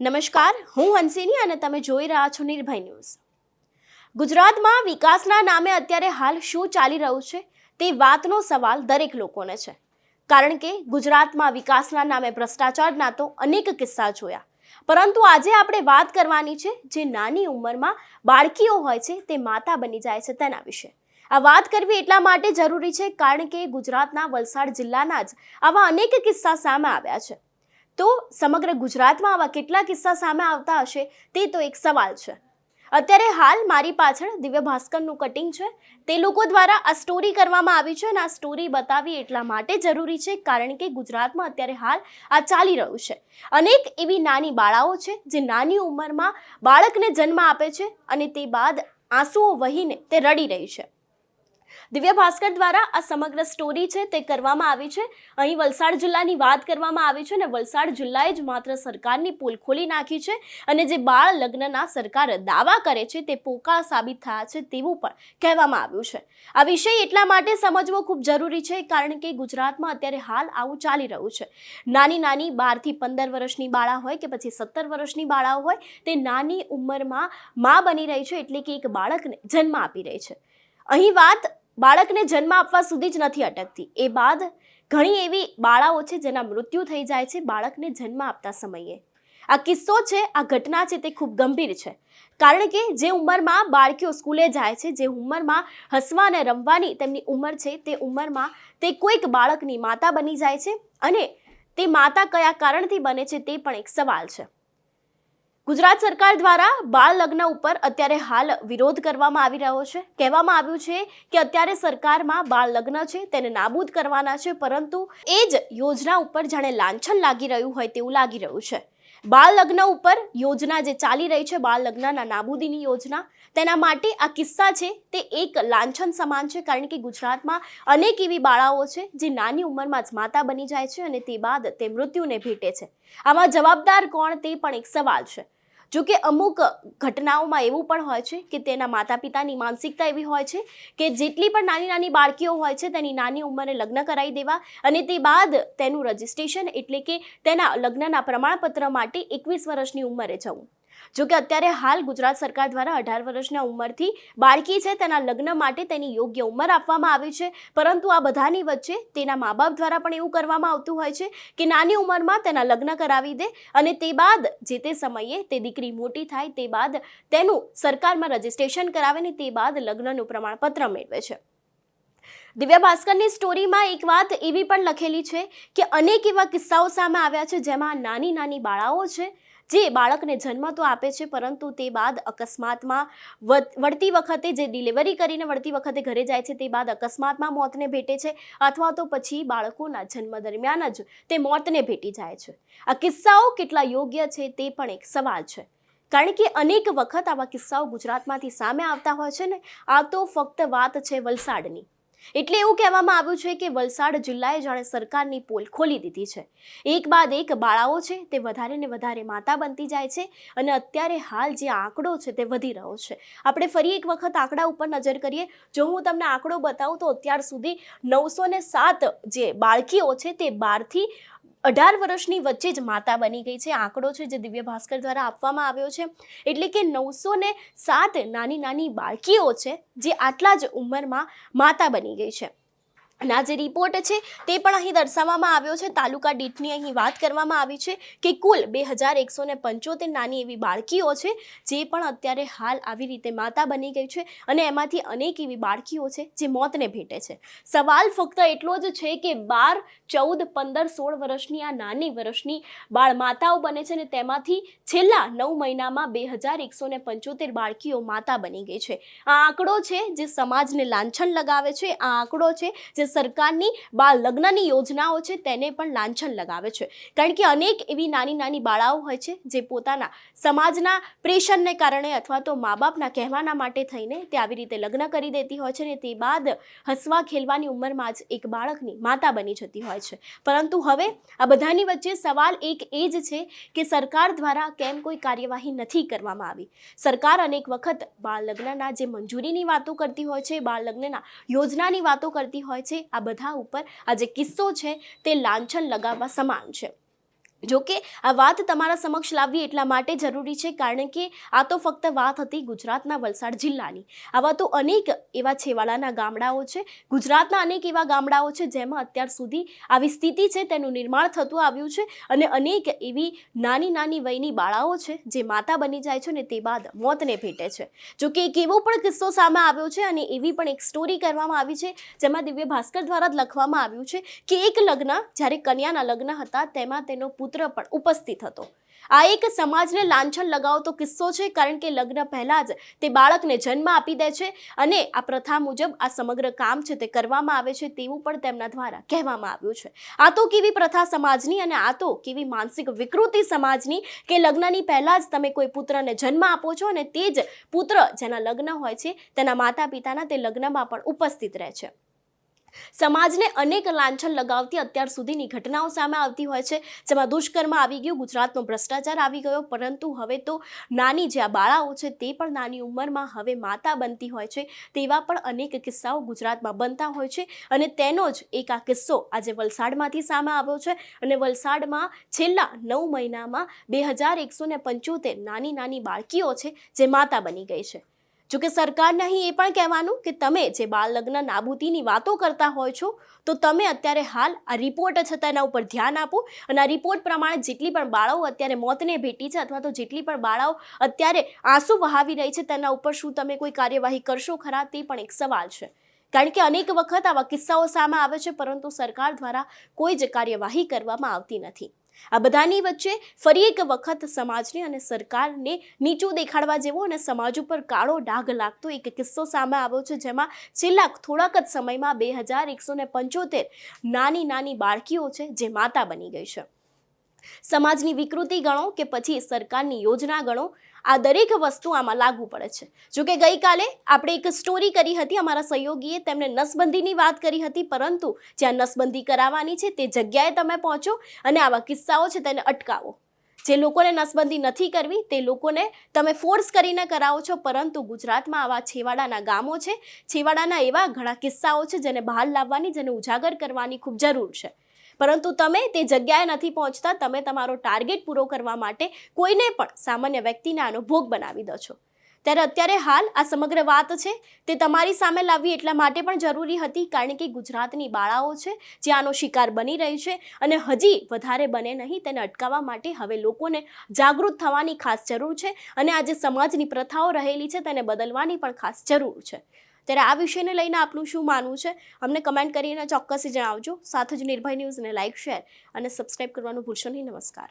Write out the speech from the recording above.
નમસ્કાર, હું હંસિની અને તમે જોઈ રહ્યા છો નિર્ભય ન્યૂઝ. ગુજરાતમાં વિકાસના નામે અત્યારે હાલ શું ચાલી રહ્યું છે તે વાતનો સવાલ દરેક લોકોને છે. કારણ કે ગુજરાતમાં વિકાસના નામે ભ્રષ્ટાચારના તો અનેક કિસ્સા જોયા. પરંતુ આજે આપણે વાત કરવાની છે જે નાની ઉંમરમાં બાળકીઓ હોય છે તે માતા બની જાય છે તેના વિશે. આ વાત કરવી એટલા માટે જરૂરી છે કારણ કે ગુજરાતના વલસાડ જિલ્લાના જ આવા અનેક કિસ્સા સામે આવ્યા છે. તો સમગ્ર ગુજરાતમાં આવા કેટલા કિસ્સા સામે આવતા હશે તે તો એક સવાલ છે. અત્યારે હાલ મારી પાછળ દિવ્ય ભાસ્કરનું કટિંગ છે. તે લોકો દ્વારા આ સ્ટોરી કરવામાં આવી છે અને આ સ્ટોરી બતાવી એટલા માટે જરૂરી છે કારણ કે ગુજરાતમાં અત્યારે હાલ આ ચાલી રહ્યું છે. અનેક એવી નાની બાળાઓ છે જે નાની ઉંમરમાં બાળકને જન્મ આપે છે અને તે બાદ આંસુઓ વહીને તે રડી રહી છે. દિવ્ય ભાસ્કર દ્વારા આ સમગ્ર સ્ટોરી છે તે કરવામાં આવી છે. અહીં વલસાડ જિલ્લાની વાત કરવામાં આવી છે અને વલસાડ જિલ્લાએ જ માત્ર સરકારની પોલ ખોલી નાખી છે અને જે બાળ લગ્નના સરકાર દાવા કરે છે તે પોકા સાબિત થયા છે તેવું પણ કહેવામાં આવ્યું છે. આ વિષય એટલા માટે સમજવો ખૂબ જરૂરી છે કારણ કે ગુજરાતમાં અત્યારે હાલ આવું ચાલી રહ્યું છે. નાની નાની બારથી પંદર વર્ષની બાળા હોય કે પછી સત્તર વર્ષની બાળાઓ હોય તે નાની ઉંમરમાં મા બની રહી છે એટલે કે એક બાળકને જન્મ આપી રહી છે. અહીં વાત બાળકને જન્મ આપવા સુધી જ નથી અટકતી. એ બાદ ઘણી એવી બાળાઓ છે જેના મૃત્યુ થઈ જાય છે બાળકને જન્મ આપતા સમયે. આ કિસ્સો છે, આ ઘટના છે તે ખૂબ ગંભીર છે. કારણ કે જે ઉંમરમાં બાળકીઓ સ્કૂલે જાય છે, જે ઉંમરમાં હસવા અને રમવાની તેમની ઉંમર છે, તે ઉંમરમાં તે કોઈક બાળકની માતા બની જાય છે અને તે માતા કયા કારણથી બને છે તે પણ એક સવાલ છે. ગુજરાત સરકાર દ્વારા બાળ લગ્ન ઉપર અત્યારે હાલ વિરોધ કરવામાં આવી રહ્યો છે. કહેવામાં આવ્યું છે કે અત્યારે સરકારમાં બાળ લગ્ન છે, તેને નાબૂદ કરવાના છે, પરંતુ એ જ યોજના ઉપર જાણે લાંછન લાગી રહ્યું હોય તેવું લાગી રહ્યું છે. બાળ લગ્ન ઉપર યોજના જે ચાલી રહી છે, બાળ લગ્નના નાબૂદીની યોજના, તેના માટે આ કિસ્સા છે, તે એક લાંછન સમાન છે, કારણ કે ગુજરાતમાં અનેક એવી બાળાઓ છે, જે નાની ઉંમરમાં જ માતા બની જાય છે અને તે બાદ તે મૃત્યુને ભેટે છે. આમાં જવાબદાર કોણ તે પણ એક સવાલ છે. જો કે અમુક ઘટનાઓમાં એવું પણ હોય છે કે તેના માતા પિતાની માનસિકતા એવી હોય છે કે જેટલી પણ નાની નાની બાળકીઓ હોય છે તેની નાની ઉંમરે લગ્ન કરાવી દેવા અને તે બાદ તેનું રજિસ્ટ્રેશન એટલે કે તેના લગ્નના પ્રમાણપત્ર માટે એકવીસ વર્ષની ઉંમરે જવું. જો કે અત્યારે હાલ ગુજરાત સરકાર દ્વારા અઢાર વર્ષના ઉંમરથી બાળકી છે તેના લગ્ન માટે તેની યોગ્ય ઉંમર આપવામાં આવી છે. પરંતુ આ બધાની વચ્ચે તેના મા બાપ દ્વારા પણ એવું કરવામાં આવતું હોય છે કે નાની ઉંમરમાં તેના લગ્ન કરાવી દે અને તે બાદ જે તે સમયે તે દીકરી મોટી થાય તે બાદ તેનું સરકારમાં રજિસ્ટ્રેશન કરાવે ને તે બાદ લગ્નનું પ્રમાણપત્ર મેળવે છે. દિવ્યા ભાસ્કરની સ્ટોરીમાં એક વાત એવી પણ લખેલી છે કે અનેક એવા કિસ્સાઓ સામે આવ્યા છે જેમાં નાની નાની બાળાઓ છે જે બાળકને જન્મ તો આપે છે, પરંતુ તે બાદ અકસ્માતમાં વળતી વખતે જે ડિલિવરી કરીને વળતી વખતે ઘરે જાય છે, તે બાદ અકસ્માતમાં મોતને ભેટે છે અથવા તો પછી બાળકોના જન્મ દરમિયાન જ તે મોતને ભેટી જાય છે. આ કિસ્સાઓ કેટલા યોગ્ય છે તે પણ એક સવાલ છે. કારણ કે અનેક વખત આવા કિસ્સાઓ ગુજરાતમાંથી સામે આવતા હોય છે ને, આ તો ફક્ત વાત છે વલસાડની. એટલે એવું કહેવામાં આવ્યું છે કે વલસાડ જિલ્લાએ જાણે સરકારની પોલ ખોલી દીધી છે. એક બાદ એક બાળાઓ છે તે વધારે ને વધારે માતા બનતી જાય છે અને અત્યારે હાલ જે આંકડો છે તે વધી રહ્યો છે. આપણે ફરી એક વખત આંકડા ઉપર નજર કરીએ. જો હું તમને આંકડો બતાવું તો અત્યાર સુધી નવસો સાત જે બાળકીઓ છે તે બારથી અઢાર વર્ષની વચ્ચે જ માતા બની ગઈ છે. આંકડો છે જે દિવ્ય ભાસ્કર દ્વારા આપવામાં આવ્યો છે. એટલે કે નવસો ને સાત નાની નાની બાળકીઓ છે જે આટલા જ ઉંમરમાં માતા બની ગઈ છે. અને આ જે રિપોર્ટ છે, તે પણ અહીં દર્શાવવામાં આવ્યો છે. તાલુકા દીઠની અહીં વાત કરવામાં આવી છે કે કુલ બે હજાર એકસો ને પંચોતેર નાની એવી બાળકીઓ છે, જે પણ અત્યારે હાલ આવી રીતે માતા બની ગઈ છે અને એમાંથી અનેક એવી બાળકીઓ છે જે મોતને ભેટે છે. સવાલ ફક્ત એટલો જ છે કે બાર, ચૌદ, પંદર, સોળ વર્ષની આ નાની વર્ષની બાળ માતાઓ બને છે ને તેમાંથી છેલ્લા નવ મહિનામાં બે હજાર એકસો ને પંચોતેર બાળકીઓ માતા બની ગઈ છે. આ આંકડો છે જે સમાજને લાંછન લગાવે છે, આ આંકડો છે જે સરકારની બાળ લગ્નની યોજનાઓ છે, તેને પણ લાંછન લગાવે છે. કારણ કે અનેક એવી નાની નાની બાળાઓ હોય છે, જે પોતાના સમાજના પ્રેશરને કારણે અથવા તો મા બાપના કહેવાના માટે થઈને તે આવી રીતે લગ્ન કરી દેતી હોય છે ને તે બાદ હસવા ખેલવાની ઉંમરમાં જ એક બાળકની માતા બની જતી હોય છે. પરંતુ હવે આ બધાની વચ્ચે સવાલ એક એ જ છે કે સરકાર દ્વારા કેમ કોઈ કાર્યવાહી નથી કરવામાં આવી? સરકાર અનેક વખત બાળ લગ્નના જે મંજૂરીની વાતો કરતી હોય છે, બાળ લગ્નના યોજનાની વાતો કરતી હોય છે આ બધા ઉપર આ જે કિસ્સો છે તે લાંછન લગાવવા સમાન છે. જો કે આ વાત તમારા સમક્ષ લાવવી એટલા માટે જરૂરી છે, કારણ કે આ તો ફક્ત વાત હતી ગુજરાતના વલસાડ જિલ્લાની. આવા તો અનેક એવા છેવાડાના ગામડાઓ છે, ગુજરાતના અનેક એવા ગામડાઓ છે, જેમાં અત્યાર સુધી આવી સ્થિતિ છે, તેનું નિર્માણ થતું આવ્યું છે અને અનેક એવી નાની નાની વયની બાળાઓ છે, જે માતા બની જાય છે અને તે બાદ મોતને ભેટે છે. જો કે એક એવો પણ કિસ્સો સામે આવ્યો છે અને એવી પણ એક સ્ટોરી કરવામાં આવી છે, જેમાં દિવ્ય ભાસ્કર દ્વારા જ લખવામાં આવ્યું છે કે એક લગ્ન, જ્યારે કન્યાના લગ્ન હતા, તેમાં તેનો પુત્ર પણ ઉપસ્થિત હતો. આ એક સમાજને લાંછન લગાવતો કિસ્સો છે, કારણ કે લગ્ન પહેલાં જ તે બાળકને જન્મ આપી દે છે અને આ પ્રથા મુજબ આ સમગ્ર કામ છે તે કરવામાં આવે છે તેવું પણ તેમના દ્વારા કહેવામાં આવ્યું છે. આ તો કેવી પ્રથા સમાજની અને આ તો કેવી માનસિક વિકૃતિ સમાજની કે લગ્નની પહેલાં જ તમે કોઈ પુત્રને જન્મ આપો છો અને તે જ પુત્ર જેના લગ્ન હોય છે તેના માતા પિતાના તે લગ્નમાં પણ ઉપસ્થિત રહે છે. સમાજને અનેક લાંછન લગાવતી અત્યાર સુધીની ઘટનાઓ સામે આવતી હોય છે, જેમાં દુષ્કર્મ આવી ગયું, ગુજરાતનો ભ્રષ્ટાચાર આવી ગયો. પરંતુ હવે તો નાની જે આ બાળાઓ છે, તે પણ નાની ઉંમરમાં હવે માતા બનતી હોય છે. તેવા પણ અનેક કિસ્સાઓ ગુજરાતમાં બનતા હોય છે અને તેનો જ એક આ કિસ્સો આજે વલસાડમાંથી સામે આવ્યો છે અને વલસાડમાં છેલ્લા નવ મહિનામાં બે હજાર એકસો પંચોતેર નાની નાની બાળકીઓ છે, જે માતા બની ગઈ છે. જોકે સરકારને અહીં એ પણ કહેવાનું કે તમે જે બાળ લગ્ન નાબૂદીની વાતો કરતા હોય છો, તો તમે અત્યારે હાલ આ રિપોર્ટ છે તેના ઉપર ધ્યાન આપો અને આ રિપોર્ટ પ્રમાણે જેટલી પણ બાળાઓ અત્યારે મોતને ભેટી છે અથવા તો જેટલી પણ બાળાઓ અત્યારે આંસુ વહાવી રહી છે તેના ઉપર શું તમે કોઈ કાર્યવાહી કરશો ખરા તે પણ એક સવાલ છે. કારણ કે અનેક વખત આવા કિસ્સાઓ સામે આવે છે, પરંતુ સરકાર દ્વારા કોઈ જ કાર્યવાહી કરવામાં આવતી નથી. આ બધાની વચ્ચે ફરી એક વખત સમાજને અને સરકારને નીચું દેખાડવા જેવો અને સમાજ ઉપર કાળો ડાઘ લાગતો એક કિસ્સો સામે આવ્યો છે, જેમાં છેલ્લા થોડાક જ સમયમાં બે હજાર એકસો ને પંચોતેર નાની નાની બાળકીઓ છે, જે માતા બની ગઈ છે. સમાજની વિકૃતિ ગણો કે પછી સરકારની યોજના ગણો, આ દરેક વસ્તુ આમાં લાગુ પડે છે. જોકે ગઈકાલે આપણે એક સ્ટોરી કરી હતી, અમારા સહયોગીએ તેમને નસબંધીની વાત કરી હતી, પરંતુ જ્યાં નસબંધી કરાવવાની છે તે જગ્યાએ તમે પહોંચો અને આવા કિસ્સાઓ છે તેને અટકાવો. જે લોકોને નસબંધી નથી કરવી, તે લોકોને તમે ફોર્સ કરીને કરાવો છો, પરંતુ ગુજરાતમાં આવા છેવાડાના ગામો છે, છેવાડાના એવા ઘણા કિસ્સાઓ છે જેને બહાર લાવવાની, જેને ઉજાગર કરવાની ખૂબ જરૂર છે. પરંતુ તમે તે જગ્યાએ નથી પહોંચતા, તમે તમારો ટાર્ગેટ પૂરો કરવા માટે કોઈને પણ સામાન્ય વ્યક્તિને આનો ભોગ બનાવી દો છો. ત્યારે અત્યારે હાલ આ સમગ્ર વાત છે, તે તમારી સામે લાવવી એટલા માટે પણ જરૂરી હતી કારણ કે ગુજરાતની બાળાઓ છે, જે આનો શિકાર બની રહી છે અને હજી વધારે બને નહીં તેને અટકાવવા માટે હવે લોકોને જાગૃત થવાની ખાસ જરૂર છે અને આજે સમાજની પ્રથાઓ રહેલી છે તેને બદલવાની પણ ખાસ જરૂર છે. ત્યારે આ વિષયને લઈને આપનું શું માનવું છે? અમને કમેન્ટ કરીને ચોક્કસથી જણાવજો. સાથે જ નિર્ભય ન્યૂઝને લાઇક શેર અને સબસ્ક્રાઇબ કરવાનું ભૂલશો નહીં. નમસ્કાર.